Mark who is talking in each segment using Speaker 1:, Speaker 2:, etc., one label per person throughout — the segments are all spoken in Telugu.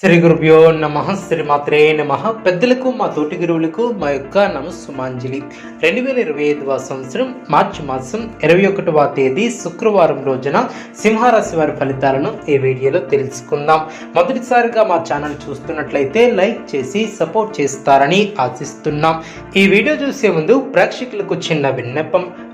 Speaker 1: శ్రీ గురుభ్యో నమ శ్రీమాత్రే నమ. పెద్దలకు మా తోటి గురువులకు మా యొక్క నమస్సుమాంజలి. రెండు వేల ఇరవై ఐదవ సంవత్సరం మార్చి మాసం ఇరవై ఒకటవ తేదీ శుక్రవారం రోజున సింహరాశి వారి ఫలితాలను ఈ వీడియోలో తెలుసుకుందాం. మొదటిసారిగా మా ఛానల్ చూస్తున్నట్లయితే లైక్ చేసి సపోర్ట్ చేస్తారని ఆశిస్తున్నాం. ఈ వీడియో చూసే ముందు ప్రేక్షకులకు చిన్న విన్నపం.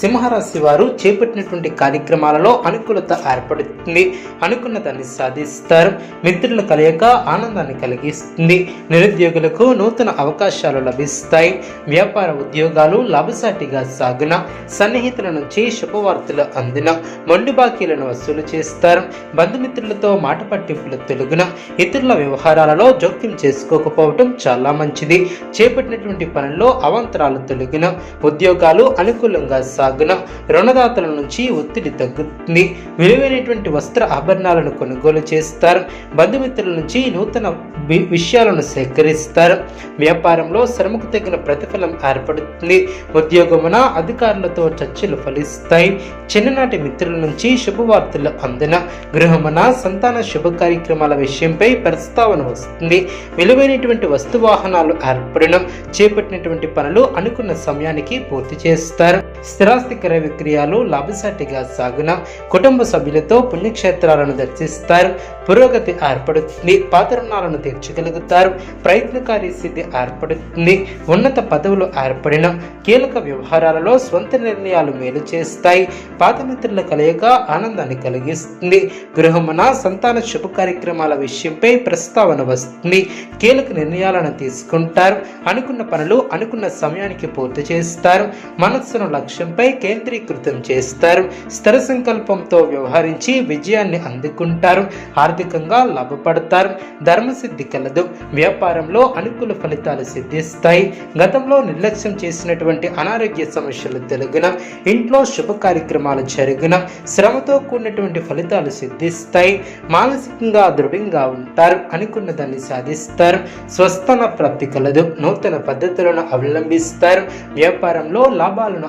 Speaker 1: సింహరాశి వారు చేపట్టినటువంటి కార్యక్రమాలలో అనుకూలత ఏర్పడుతుంది. అనుకున్న దాన్ని సాధిస్తారు. మిత్రుల కలయిక ఆనందాన్ని కలిగిస్తుంది. నిరుద్యోగులకు నూతన అవకాశాలు లభిస్తాయి. వ్యాపార ఉద్యోగాలు లాభసాటిగా సాగున సన్నిహితుల నుంచి శుభవార్తలు అందిన మొండి బాకీలను వసూలు చేస్తారు. బంధుమిత్రులతో మాట పట్టింపులు తెలుగున ఇతరుల వ్యవహారాలలో జోక్యం చేసుకోకపోవటం చాలా మంచిది. చేపట్టినటువంటి పనుల్లో అవాంతరాలు తొలగిన ఉద్యోగాలు అనుకూలంగా సాగున రుణదాతల నుంచి ఒత్తిడి తగ్గుతుంది. విలువైనటువంటి వస్త్ర ఆభరణాలను కొనుగోలు చేస్తారు. బంధుమిత్రుల నుంచి నూతన వి- విషయాలను సేకరిస్తారు. వ్యాపారంలో శ్రమకు తగిన ప్రతిఫలం ఏర్పడుతుంది. ఉద్యోగమున అధికారులతో చర్చలు ఫలిస్తాయి. చిన్ననాటి మిత్రుల నుంచి శుభవార్తలు అందిన గృహమున సంతాన శుభ కార్యక్రమాల విషయంపై ప్రస్తావన వస్తుంది. విలువైనటువంటి వస్తు వాహనాలు చేపట్టినటువంటి పనులు అనుకున్న సమయానికి పూర్తి చేస్తారు. స్థిరాస్తి క్రయ విక్రయాలు లాభసాటిగా సాగున కుటుంబ సభ్యులతో పుణ్యక్షేత్రాలను దర్శిస్తారు. పురోగతి ఏర్పడుతుంది. పాత రుణాలను తీర్చగలుగుతారు. ప్రయత్నకారి స్థితి ఏర్పడుతుంది. ఉన్నత పదవులు ఏర్పడిన కీలక వ్యవహారాలలో స్వంత నిర్ణయాలు మేలు చేస్తాయి. పాతమిత్రుల కలయిక ఆనందాన్ని కలిగిస్తుంది. గృహమున సంతాన శుభ కార్యక్రమాల విషయంపై ప్రస్తావన వస్తుంది. కీలక నిర్ణయాలను తీసుకుంటారు. అనుకున్న పనులు అనుకున్న సమయానికి పూర్తి చేస్తారు. మనస్సును లక్ష్యంపై కేంద్రీకృతం చేస్తారు. స్థిర సంకల్పంతో వ్యవహరించి విజయాన్ని అందుకుంటారు. ఆర్థికంగా లాభపడతారు. ధర్మసిద్ధి కలదు. వ్యాపారంలో అనుకూల ఫలితాలు సిద్ధిస్తాయి. గతంలో నిర్లక్ష్యం చేసినటువంటి అనారోగ్య సమస్యలు తొలగిన ఇంట్లో శుభ కార్యక్రమాలు జరిగిన శ్రమతో కూడినటువంటి ఫలితాలు సిద్ధిస్తాయి. మానసికంగా దృఢంగా ఉంటారు. అనుకున్న దాన్ని సాధిస్తారు. స్వస్థన ప్రాప్తి కలదు. నూతన పద్ధతులను అవలంబిస్తారు. వ్యాపారంలో లాభాలను